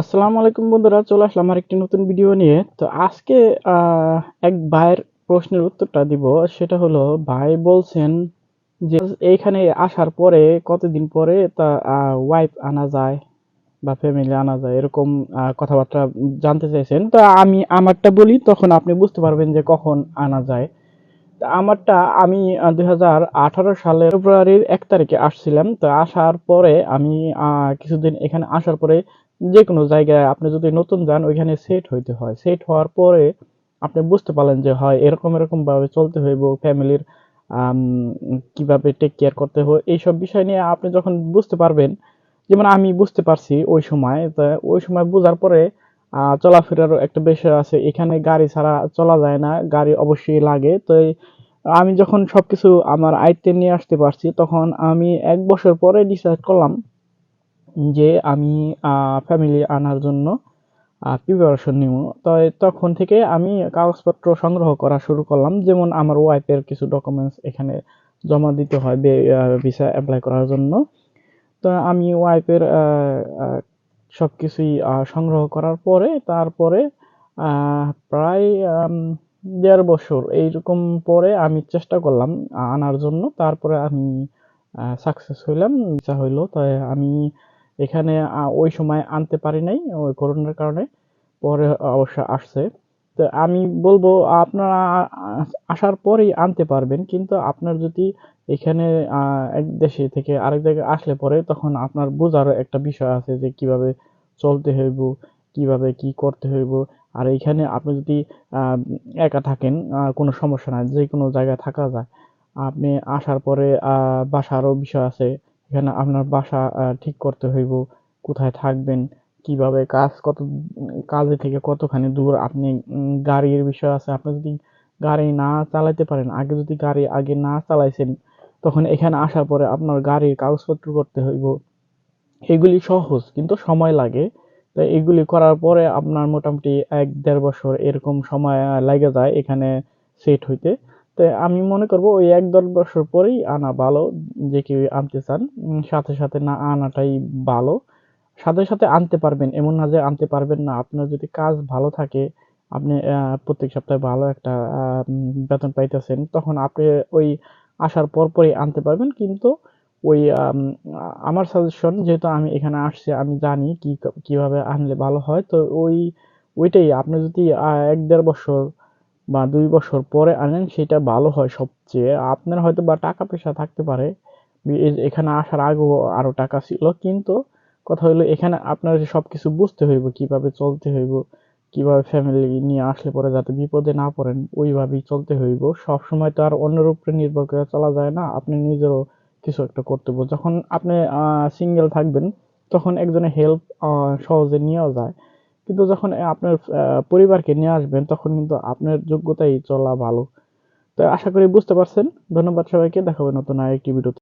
আসসালামু আলাইকুম বন্ধুরা, চলে আসলাম আমার একটি নতুন ভিডিও নিয়ে। তো আজকে এক ভাইয়ের প্রশ্নের উত্তরটা দিব। সেটা হলো, ভাই বলছেন যে, এইখানে আসার পরে, কতদিন পরে তা ওয়াইফ আনা যায় বা ফ্যামিলি আনা যায়, এরকম কথাবার্তা জানতে চাইছেন। তো আমি আমারটা বলি, তখন আপনি বুঝতে পারবেন যে কখন আনা যায়। আমারটা, আমি দুই হাজার আঠারো সালের ফেব্রুয়ারির এক তারিখে আসছিলাম। তো আসার পরে আমি কিছুদিন এখানে আসার পরে যে কোনো জায়গায় আপনি যদি নতুন যান ওইখানে সেট হইতে হয়। সেট হওয়ার পরে আপনি বুঝতে পারলেন যে হয় এরকম এরকম ভাবে চলতে হইব ফ্যামিলির কীভাবে টেক কেয়ার করতে হয় এইসব বিষয় নিয়ে আপনি যখন বুঝতে পারবেন যেমন আমি বুঝতে পারছি ওই সময় তা ওই সময় বোঝার পরে আহ, চলাফেরার একটা বিষয় আছে। এখানে গাড়ি ছাড়া চলা যায় না গাড়ি অবশ্যই লাগে। তো আমি যখন সবকিছু আমার আয়ত্তে নিয়ে আসতে পারছি তখন আমি এক বছর পরে ডিসাইড করলাম যে আমি ফ্যামিলি আনার জন্য প্রিপারেশন নিব। তো তখন থেকে আমি কাগজপত্র সংগ্রহ করা শুরু করলাম। যেমন আমার ওয়াইফের কিছু ডকুমেন্টস এখানে জমা দিতে হয় ভিসা অ্যাপ্লাই করার জন্য। তো আমি ওয়াইফের সব কিছুই সংগ্রহ করার পরে, তারপরে প্রায় দেড় বছর এইরকম পরে আমি চেষ্টা করলাম আনার জন্য। তারপরে আমি সাকসেস হইলাম ভিসা হইল। তাই আমি এখানে ওই সময় আনতে পারি নাই, ওই করোনার কারণে। পরে অবশ্য আসছে। তো আমি বলব, আপনারা আসার পরেই আনতে পারবেন, কিন্তু আপনার যদি এখানে এক দেশে থেকে আরেক জায়গায় আসলে পরে, তখন আপনার বোঝার একটা বিষয় আছে যে কীভাবে চলতে হইব, কীভাবে কি করতে হইব। আর এখানে আপনি যদি একা থাকেন কোনো সমস্যা নাই, যে কোনো জায়গায় থাকা যায়। আপনি আসার পরে বাসারও বিষয় আছে এখানে আপনার বাসা ঠিক করতে হইব, কোথায় থাকবেন, কীভাবে কাজ, কত, কাজে থেকে কতখানি দূর, আপনি গাড়ির বিষয় আছে, আপনি যদি গাড়ি না চালাতে পারেন, আগে যদি গাড়ি আগে না চালাইছেন, তখন এখানে আসার পরে আপনার গাড়ির কাগজপত্র করতে হইব। এগুলি সহজ, কিন্তু সময় লাগে। তো এগুলি করার পরে আপনার মোটামুটি এক দেড় বছর এরকম সময় লাগে যায় এখানে সেট হইতে। তো আমি মনে করব ওই এক দেড় বছর পরেই আনা ভালো, যে কেউ আনতে চান। সাথে সাথে না আনাটাই ভালো। সাথে সাথে আনতে পারবেন, এমন না যে আনতে পারবেন না। আপনার যদি কাজ ভালো থাকে, আপনি প্রত্যেক সপ্তাহে ভালো একটা বেতন পাইতেছেন, তখন আপনি ওই আসার পর পরই আনতে পারবেন। কিন্তু ওই আমার সাজেশন যেহেতু আমি এখানে আসছি, আমি জানি কি, কীভাবে আনলে ভালো হয়, তো ওই, ওইটাই। আপনি যদি এক দেড় বছর বা দুই বছর পরে আনেন, সেটা ভালো হয় সবচেয়ে। আপনার হয়তো বা টাকা পয়সা থাকতে পারে। এখানে আসার আগেও আরও টাকা ছিল, কিন্তু কথা হলো এখানে আপনার সবকিছু বুঝতে হইব, কীভাবে চলতে হইব, কীভাবে ফ্যামিলি নিয়ে আসলে পরে যাতে বিপদে না পড়েন, ওইভাবেই চলতে হইব। সব সময় তো আর অন্যের উপরে নির্ভর করে চলা যায় না, আপনি নিজেরও কিছু একটা করতে হবে যখন আপনি সিঙ্গেল থাকবেন, তখন একজনের হেল্প সহজে নেওয়া যায়। কিন্তু যখন আপনার পরিবারকে নিয়ে আসবেন, তখন কিন্তু আপনার যোগ্যতাই চলা ভালো। তো আশা করি বুঝতে পারছেন। ধন্যবাদ সবাইকে। দেখাবেন নতুন আরেকটি ভিডিওতে।